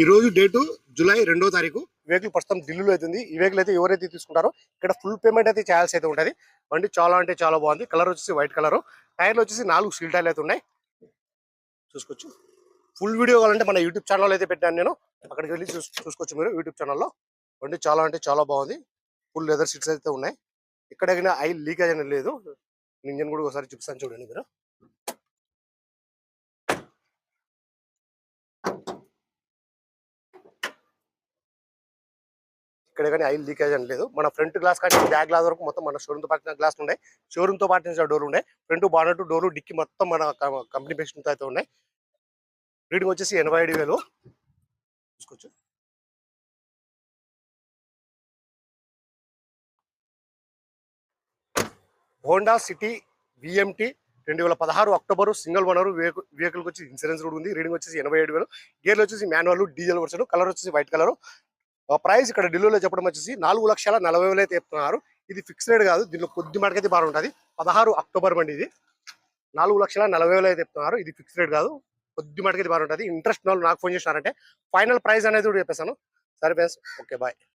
ఈ రోజు date July రెండో తారీఖు. వెహికల్ ప్రస్తుతం ఢిల్లీలో అవుతుంది ఈ వెహికల్ అయితే ఎవరైతే తీసుకుంటారో ఇక్కడ ఫుల్ పేమెంట్ అయితే చేయాల్సి అయితే ఉంటుంది. బండి చాలా అంటే చాలా బాగుంది. కలర్ వచ్చేసి వైట్ కలర్ టైర్లు వచ్చేసి నాలుగు సీల్ టైర్లు అయితే ఉన్నాయి. చూసుకోవచ్చు. ఫుల్ వీడియో కావాలంటే మన యూట్యూబ్ ఛానల్ అయితే పెట్టాను నేను. అక్కడికి వెళ్ళి చూసుకోవచ్చు మీరు యూట్యూబ్ ఛానల్లో బండి చాలా అంటే చాలా బాగుంది. ఫుల్ లెదర్ సీట్స్ అయితే ఉన్నాయి. ఎక్కడైనా ఐ లీకేజ్ అనేది లేదు. ఇంజన్ కూడా ఒకసారి చూపిస్తాను చూడండి మీరు. ఇక్కడ కానీ ఆయిల్ లీకేజ్ అని లేదు. మన ఫ్రంట్ గ్లాస్ కానీ బ్యాక్ గ్లాస్ వరకు మొత్తం మన షోరూమ్తో పాటిన గ్లాస్ ఉన్నాయి. షోరూమ్తో పాటించిన డోర్ ఉన్నాయి. ఫ్రంట్ బానట్ డోర్ డిక్కి మొత్తం మన కంపెనీ పేషెంట్ అయితే ఉన్నాయి. రీడింగ్ వచ్చేసి ఎనభై ఐదు వేలు. చూసుకోవచ్చు. హోండా సిటీ విఎంటి రెండు వేల పదహారు అక్టోబర్ సింగిల్ ఓనర్ వెహికల్ వచ్చి ఇన్సూరెన్స్ కూడా ఉంది. రీడింగ్ వచ్చేసి ఎనభై ఏడు వేలు. గేర్లు వచ్చేసి మాన్యువల్ డీజిల్ వర్షన్ కలర్ వచ్చేసి వైట్ కలర్. ప్రైస్ ఇక్కడ ఢిల్లీలో చెప్పడం వచ్చేసి నాలుగు లక్షల నలభై వేలు అయితే చెప్తున్నారు. ఇది ఫిక్స్ రేట్ కాదు దీనిలో కొద్ది మటుకైతే బాగుంటుంది పదహారు అక్టోబర్ బండి ఇది. నాలుగు లక్షల నలభై వేలు అయితే చెప్తున్నారు. ఇది ఫిక్స్ రేట్ కాదు కొద్ది మటుకైతే బాగుంటుంది ఇంట్రెస్ట్ వాళ్ళు నాకు ఫోన్ చేసినారంటే ఫైనల్ ప్రైస్ అనేది కూడా చెప్పేసాను సరే బెస్ ఓకే బాయ్.